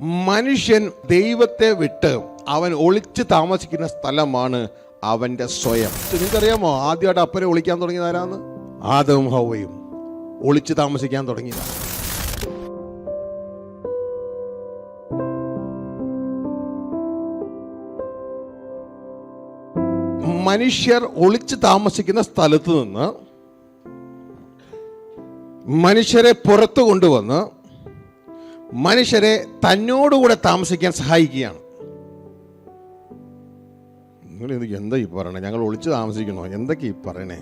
മനുഷ്യൻ ദൈവത്തെ വിട്ട് അവൻ ഒളിച്ച് താമസിക്കുന്ന സ്ഥലമാണ് അവന്റെ സ്വയം. നിങ്ങൾക്കറിയാമോ? ആദ്യമായിട്ട് അപ്പനെ ഒളിക്കാൻ തുടങ്ങിയത് ആരാന്ന്? ആദവും ഹൗവയും ഒളിച്ച് താമസിക്കാൻ തുടങ്ങിയത്. മനുഷ്യർ ഒളിച്ച് താമസിക്കുന്ന സ്ഥലത്ത് നിന്ന് മനുഷ്യരെ പുറത്തു കൊണ്ടുവന്ന് മനുഷ്യരെ തന്നോടുകൂടെ താമസിക്കാൻ സഹായിക്കുകയാണ്. നിങ്ങൾ ഇത് എന്താ ഈ പറയണേ? ഞങ്ങൾ ഒളിച്ചു താമസിക്കണോ എന്തൊക്കെ ഈ പറയണേ?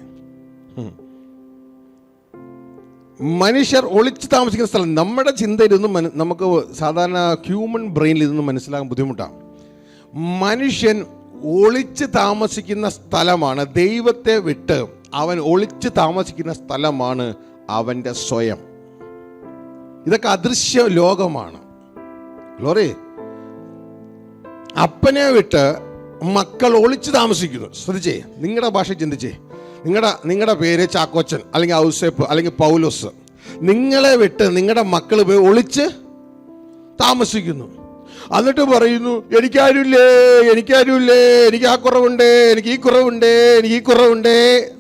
മനുഷ്യർ ഒളിച്ചു താമസിക്കുന്ന സ്ഥലം. നമ്മുടെ ചിന്തയിൽ ഇതൊന്നും നമുക്ക് സാധാരണ ഹ്യൂമൻ ബ്രെയിനിൽ ഇതൊന്നും മനസ്സിലാകാൻ ബുദ്ധിമുട്ടാണ്. മനുഷ്യൻ ഒളിച്ച് താമസിക്കുന്ന സ്ഥലമാണ് ദൈവത്തെ വിട്ട് അവൻ ഒളിച്ച് താമസിക്കുന്ന സ്ഥലമാണ് അവന്റെ സ്വയം. ഇതൊക്കെ അദൃശ്യ ലോകമാണ്. ഗ്ലോറി അപ്പനെ വിട്ട് മക്കൾ ഒളിച്ചു താമസിക്കുന്നു. ശ്രദ്ധിച്ചേ. നിങ്ങളുടെ ഭാഷ ചിന്തിച്ചേ. നിങ്ങളുടെ നിങ്ങളുടെ പേര് ചാക്കോച്ചൻ അല്ലെങ്കിൽ ഔസേപ്പ് അല്ലെങ്കിൽ പൗലോസ്. നിങ്ങളെ വിട്ട് നിങ്ങളുടെ മക്കൾ പോയി ഒളിച്ച് താമസിക്കുന്നു. എന്നിട്ട് പറയുന്നു എനിക്കാരുമില്ലേ? എനിക്കാരുമില്ലേ? എനിക്ക് ആ കുറവുണ്ട്. എനിക്ക് ഈ കുറവുണ്ട്. എനിക്ക് ഈ കുറവുണ്ട്.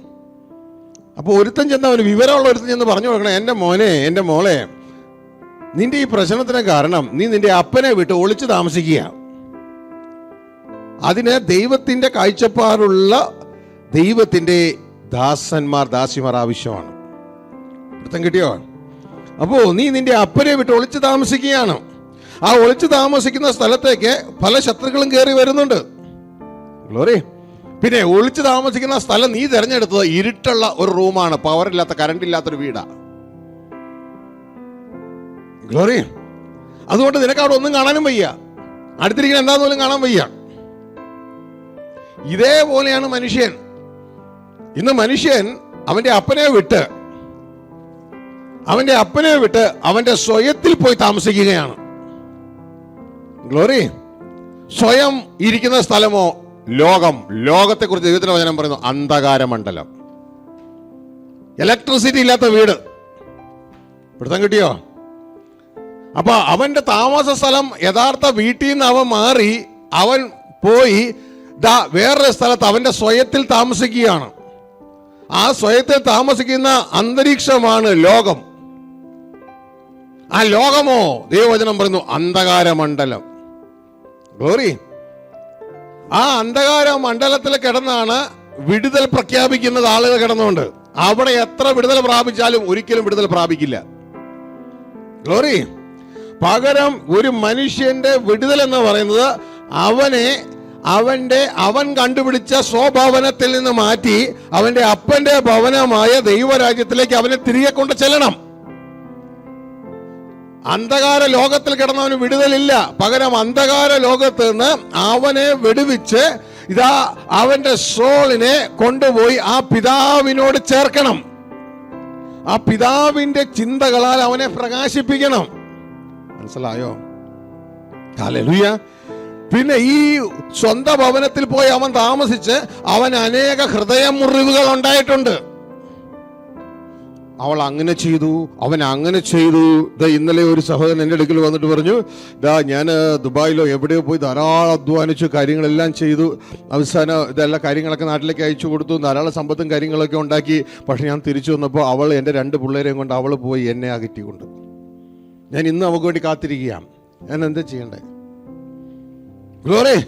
അപ്പോൾ ഒരുത്തൻ ചെന്ന് അവന് വിവരമുള്ള ഒരുത്തൻ ചെന്ന് പറഞ്ഞു കൊടുക്കണം. എന്റെ മോനെ എന്റെ മോളെ നിന്റെ ഈ പ്രശ്നത്തിന് കാരണം നീ നിന്റെ അപ്പനെ വിട്ട് ഒളിച്ചു താമസിക്കുക. അതിന് ദൈവത്തിന്റെ കാഴ്ചപ്പാടുള്ള ദൈവത്തിന്റെ ദാസന്മാർ ദാസിമാർ ആവശ്യമാണ്. അർത്ഥം കിട്ടിയോ? അപ്പോ നീ നിന്റെ അപ്പനെ വിട്ട് ഒളിച്ചു താമസിക്കുകയാണ്. ആ ഒളിച്ചു താമസിക്കുന്ന സ്ഥലത്തേക്ക് പല ശത്രുക്കളും കയറി വരുന്നുണ്ട്. ഗ്ലോറി പിന്നെ ഒളിച്ചു താമസിക്കുന്ന സ്ഥലം നീ തിരഞ്ഞെടുത്തത് ഇരുട്ടുള്ള ഒരു റൂമാണ് പവറില്ലാത്ത കറണ്ട് ഇല്ലാത്തൊരു വീടാ. ഗ്ലോറി അതുകൊണ്ട് നിനക്ക് അവിടെ ഒന്നും കാണാനും വയ്യ. അടുത്തിരിക്കുന്ന എന്താന്ന് പോലും കാണാൻ വയ്യ. ഇതേപോലെയാണ് മനുഷ്യൻ. ഇന്ന് മനുഷ്യൻ അവന്റെ അപ്പനെ വിട്ട് അവന്റെ അപ്പനെ വിട്ട് അവന്റെ സ്വയത്തിൽ പോയി താമസിക്കുകയാണ്. ഗ്ലോറി സ്വയം ഇരിക്കുന്ന സ്ഥലമോ? ലോകം. ലോകത്തെ കുറിച്ച് ദൈവത്തിന്റെ വചനം പറയുന്നു അന്ധകാര മണ്ഡലം ഇലക്ട്രിസിറ്റി ഇല്ലാത്ത വീട്. പിടുത്തം കിട്ടിയോ? അപ്പൊ അവന്റെ താമസ സ്ഥലം യഥാർത്ഥ വീട്ടിൽ നിന്ന് അവൻ മാറി അവൻ പോയി ദാ വേറൊരു സ്ഥലത്ത് അവന്റെ സ്വയത്തിൽ താമസിക്കുകയാണ്. ആ സ്വയത്തിൽ താമസിക്കുന്ന അന്തരീക്ഷമാണ് ലോകം. ആ ലോകമോ? ദൈവവചനം പറയുന്നു അന്ധകാരമണ്ഡലം. ഗ്ലോറി ആ അന്ധകാര മണ്ഡലത്തിൽ കിടന്നാണ് വിടുതൽ പ്രഖ്യാപിക്കുന്നത്. ആളുകൾ കിടന്നുകൊണ്ട്. അവിടെ എത്ര വിടുതൽ പ്രാപിച്ചാലും ഒരിക്കലും വിടുതൽ പ്രാപിക്കില്ല. ഗ്ലോറി പകരം ഒരു മനുഷ്യന്റെ വിടുതൽ എന്ന് പറയുന്നത് അവനെ അവന്റെ അവൻ കണ്ടുപിടിച്ച സ്വഭവനത്തിൽ നിന്ന് മാറ്റി അവന്റെ അപ്പന്റെ ഭവനമായ ദൈവരാജ്യത്തിലേക്ക് അവനെ തിരികെ കൊണ്ട് ചെല്ലണം. അന്ധകാര ലോകത്തിൽ കിടന്നവന് വിടുതലില്ല. പകരം അന്ധകാര ലോകത്ത് നിന്ന് അവനെ വെടിവിച്ച് ഇതാ അവന്റെ സോളിനെ കൊണ്ടുപോയി ആ പിതാവിനോട് ചേർക്കണം. ആ പിതാവിന്റെ ചിന്തകളാൽ അവനെ പ്രകാശിപ്പിക്കണം. മനസ്സിലായോ? ഹല്ലേലൂയ. പിന്നെ ഈ സ്വന്ത ഭവനത്തിൽ പോയി അവൻ താമസിച്ച് അവൻ അനേക ഹൃദയ മുറിവുകൾ ഉണ്ടായിട്ടുണ്ട്. അവൾ അങ്ങനെ ചെയ്തു അവൻ അങ്ങനെ ചെയ്തു. ദാ ഇന്നലെ ഒരു സഹോദരൻ എന്റെ അടുക്കൽ വന്നിട്ട് പറഞ്ഞു ദാ ഞാൻ ദുബായിലോ എവിടെയോ പോയി ധാരാളം അധ്വാനിച്ചു കാര്യങ്ങളെല്ലാം ചെയ്തു. അവസാനം ഇതെല്ലാം കാര്യങ്ങളൊക്കെ നാട്ടിലേക്ക് അയച്ചു കൊടുത്തു ധാരാളം സമ്പത്തും കാര്യങ്ങളൊക്കെ ഉണ്ടാക്കി. പക്ഷെ ഞാൻ തിരിച്ചു വന്നപ്പോൾ അവൾ എന്റെ രണ്ട് പിള്ളേരെയും കൊണ്ട് അവൾ പോയി എന്നെ അകറ്റി അകറ്റിക്കൊണ്ട് ഞാൻ ഇന്ന് അവക്ക് വേണ്ടി കാത്തിരിക്കുകയാണ്. ഞാൻ എന്താ ചെയ്യണ്ടേ? ഗ്ലോറി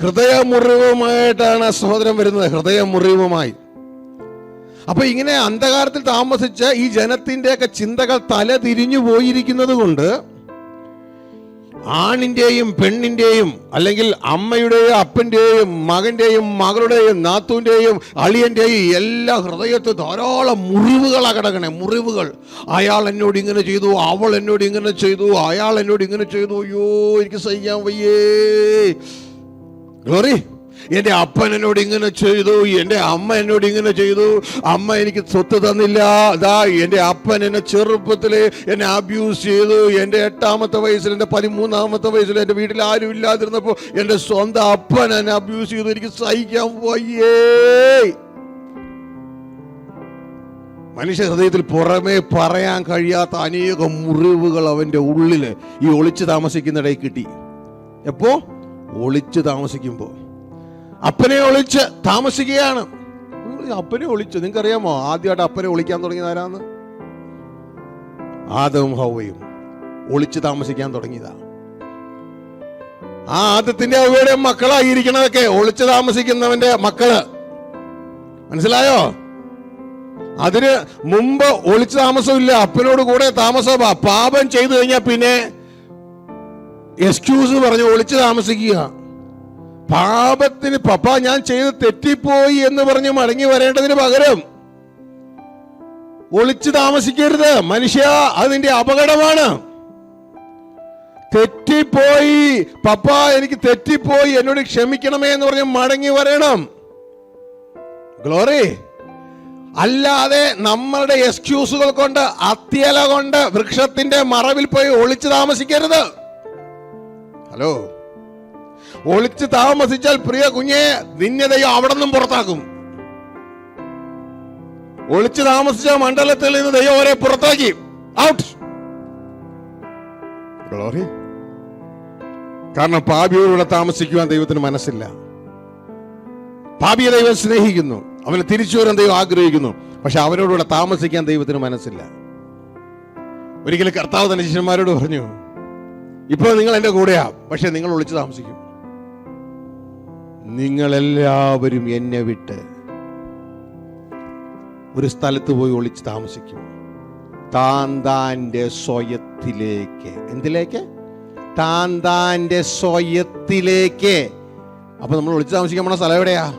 ഹൃദയമുറിവുമായിട്ടാണ് ആ സഹോദരൻ വരുന്നത്. ഹൃദയമുറിവുമായി. അപ്പൊ ഇങ്ങനെ അന്ധകാരത്തിൽ താമസിച്ച ഈ ജനത്തിന്റെയൊക്കെ ചിന്തകൾ തല തിരിഞ്ഞു പോയിരിക്കുന്നത് കൊണ്ട് ആണിന്റെയും പെണ്ണിന്റെയും അല്ലെങ്കിൽ അമ്മയുടെയും അപ്പന്റെയും മകന്റെയും മകളുടെയും നാത്തൂന്റെയും അളിയന്റെയും എല്ലാ ഹൃദയത്ത് ധാരാളം മുറിവുകളാ കിടക്കണേ മുറിവുകൾ. അയാൾ എന്നോട് ഇങ്ങനെ ചെയ്തു അവൾ എന്നോട് ഇങ്ങനെ ചെയ്തു അയാൾ എന്നോട് ഇങ്ങനെ ചെയ്തു. അയ്യോ എനിക്ക് സഹിക്കാൻ വയ്യേ. ഗ്ലോറി എന്റെ അപ്പൻ എന്നോട് ഇങ്ങനെ ചെയ്തു എന്റെ അമ്മ എന്നോട് ഇങ്ങനെ ചെയ്തു. അമ്മ എനിക്ക് സ്വത്ത് തന്നില്ല. അതാ എന്റെ അപ്പൻ എന്നെ ചെറുപ്പത്തിൽ എന്നെ അബ്യൂസ് ചെയ്തു. എന്റെ എട്ടാമത്തെ വയസ്സിൽ എന്റെ പതിമൂന്നാമത്തെ വയസ്സിൽ എന്റെ വീട്ടിൽ ആരും ഇല്ലാതിരുന്നപ്പോൾ എന്റെ സ്വന്തം അപ്പൻ എന്നെ അബ്യൂസ് ചെയ്തു. എനിക്ക് സഹിക്കാൻ വയ്യേ. മനുഷ്യ ഹൃദയത്തിൽ പുറമേ പറയാൻ കഴിയാത്ത അനേകം മുറിവുകൾ അവന്റെ ഉള്ളിൽ ഈ ഒളിച്ചു താമസിക്കുന്നിടയിൽ കിട്ടി. എപ്പോ? ഒളിച്ചു താമസിക്കുമ്പോ. അപ്പനെ ഒളിച്ച് താമസിക്കുകയാണ്. അപ്പനെ ഒളിച്ച്. നിങ്ങൾക്ക് അറിയാമോ ആദ്യമായിട്ട് അപ്പനെ ഒളിക്കാൻ തുടങ്ങിയത് ആരാന്ന്? ആദവും ഹൗവയും ഒളിച്ച് താമസിക്കാൻ തുടങ്ങിയതാ. ആ ആദത്തിന്റെ അവയുടെ മക്കളായിരിക്കണതൊക്കെ ഒളിച്ച് താമസിക്കുന്നവന്റെ മക്കൾ. മനസ്സിലായോ? അതിന് മുമ്പ് ഒളിച്ച് താമസമില്ല. അപ്പനോട് കൂടെ താമസമാ പാപം ചെയ്തു കഴിഞ്ഞാൽ പിന്നെ എക്സ്ക്യൂസ് പറഞ്ഞ് ഒളിച്ച് താമസിക്കുക. പാപത്തിന് പപ്പ ഞാൻ ചെയ്ത് തെറ്റിപ്പോയി എന്ന് പറഞ്ഞ് മടങ്ങി വരേണ്ടതിന് പകരം ഒളിച്ചു താമസിക്കരുത്. മനുഷ്യ അതിന്റെ അപകടമാണ്. തെറ്റിപ്പോയി. പപ്പ എനിക്ക് തെറ്റിപ്പോയി. എന്നോട് ക്ഷമിക്കണമേ എന്ന് പറഞ്ഞ് മടങ്ങി വരണം. ഗ്ലോറി. അല്ലാതെ നമ്മളുടെ എക്സ്ക്യൂസുകൾ കൊണ്ട് അത്യല കൊണ്ട് വൃക്ഷത്തിന്റെ മറവിൽ പോയി ഒളിച്ചു താമസിക്കരുത്. ഹലോ. ഒളിച്ചു താമസിച്ചാൽ പ്രിയ കുഞ്ഞെ നിന്നെ അവിടെ നിന്നും പുറത്താക്കും. ഒളിച്ച് താമസിച്ച മണ്ഡലത്തിൽ നിന്ന് ദൈവം അവരെ പുറത്താക്കി. ഔട്ട് കാരണം പാപിയോടുകൂടെ താമസിക്കുവാൻ ദൈവത്തിന് മനസ്സില്ല. പാപിയെ ദൈവം സ്നേഹിക്കുന്നു. അവനെ തിരിച്ചു വരാൻ ദൈവം ആഗ്രഹിക്കുന്നു. പക്ഷെ അവരോടുകൂടെ താമസിക്കാൻ ദൈവത്തിന് മനസ്സില്ല. ഒരിക്കലും കർത്താവ് തന്നെ ശിഷ്യന്മാരോട് പറഞ്ഞു ഇപ്പോൾ നിങ്ങൾ എന്റെ കൂടെയാ പക്ഷെ നിങ്ങൾ ഒളിച്ച് താമസിക്കും. നിങ്ങളെല്ലാവരും എന്നെ വിട്ട് ഒരു സ്ഥലത്ത് പോയി ഒളിച്ച് താമസിക്കും. താൻ താന്റെ സ്വയത്തിലേക്ക്. എന്തിലേക്ക്? താൻ താന്റെ സ്വയത്തിലേക്ക്. അപ്പൊ നമ്മൾ ഒളിച്ച് താമസിക്കാൻ പോണ സ്ഥലം എവിടെയാ?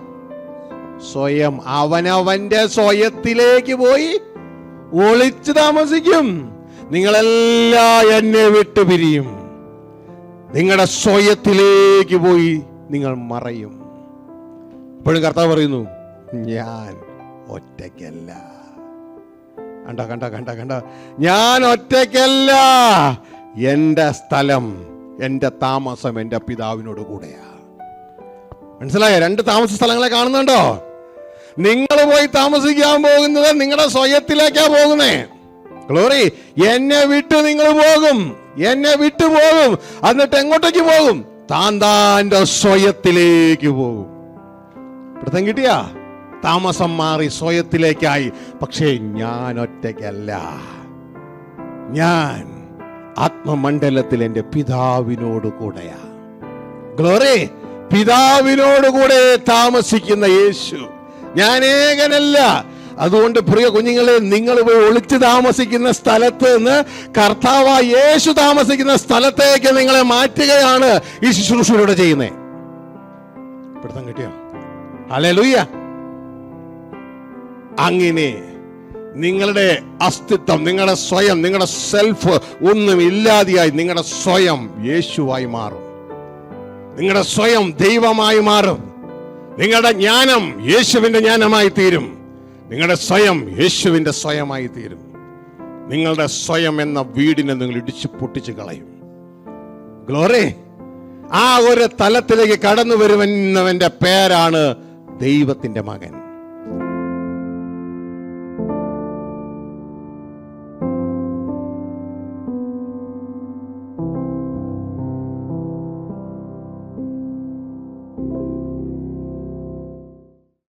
സ്വയം അവനവന്റെ സ്വയത്തിലേക്ക് പോയി ഒളിച്ചു താമസിക്കും. നിങ്ങളെല്ലാം എന്നെ വിട്ടു പിരിയും. നിങ്ങളുടെ സ്വയത്തിലേക്ക് പോയി നിങ്ങൾ മറയും. ഇപ്പോഴും കർത്താവ് പറയുന്നു ഞാൻ ഒറ്റയ്ക്കല്ല. കണ്ട കണ്ട കണ്ട കണ്ട? ഞാൻ ഒറ്റയ്ക്കല്ല. എന്റെ സ്ഥലം എന്റെ താമസം എന്റെ പിതാവിനോട് കൂടെയാ. മനസ്സിലായോ? രണ്ട് താമസ സ്ഥലങ്ങളെ കാണുന്നുണ്ടോ? നിങ്ങൾ പോയി താമസിക്കാൻ പോകുന്നത് നിങ്ങളുടെ സ്വയത്തിലേക്കാ പോകുന്നേ. ഗ്ലോറി എന്നെ വിട്ട് നിങ്ങൾ പോകും. എന്നെ വിട്ടു പോകും. എന്നിട്ട് എങ്ങോട്ടേക്ക് പോകും? താൻ താന്റെ സ്വയത്തിലേക്ക് പോകും. പിടുത്തം കിട്ടിയാ? താമസം മാറി സ്വയത്തിലേക്കായി. പക്ഷേ ഞാൻ ഒറ്റയ്ക്കല്ല. ഞാൻ ആത്മമണ്ഡലത്തിൽ എന്റെ പിതാവിനോട് കൂടെയാ. ഗ്ലോറി പിതാവിനോട് കൂടെ താമസിക്കുന്ന യേശു ഞാൻ ഏകനല്ല. അതുകൊണ്ട് പ്രിയ കുഞ്ഞുങ്ങളെ നിങ്ങൾ പോയി ഒളിച്ചു താമസിക്കുന്ന സ്ഥലത്ത് നിന്ന് കർത്താവ് യേശു താമസിക്കുന്ന സ്ഥലത്തേക്ക് നിങ്ങളെ മാറ്റുകയാണ് ഈ ശുശ്രൂഷയിലൂടെ ചെയ്യുന്നത് പിടുത്തം കിട്ടിയോ? അല്ലേ ലൂയ്യ അങ്ങനെ നിങ്ങളുടെ അസ്തിത്വം നിങ്ങളുടെ സ്വയം നിങ്ങളുടെ സെൽഫ് ഒന്നും ഇല്ലാതെയായി നിങ്ങളുടെ സ്വയം യേശുവായി മാറും. നിങ്ങളുടെ സ്വയം ദൈവമായി മാറും. നിങ്ങളുടെ ജ്ഞാനം യേശുവിന്റെ ജ്ഞാനമായി തീരും. നിങ്ങളുടെ സ്വയം യേശുവിന്റെ സ്വയമായി തീരും. നിങ്ങളുടെ സ്വയം എന്ന വീടിനെ നിങ്ങൾ ഇടിച്ചു പൊട്ടിച്ച് കളയും. ഗ്ലോറി ആ ഒരു തലത്തിലേക്ക് കടന്നു വരുമെന്നവന്റെ പേരാണ് ദൈവത്തിന്റെ മകൻ.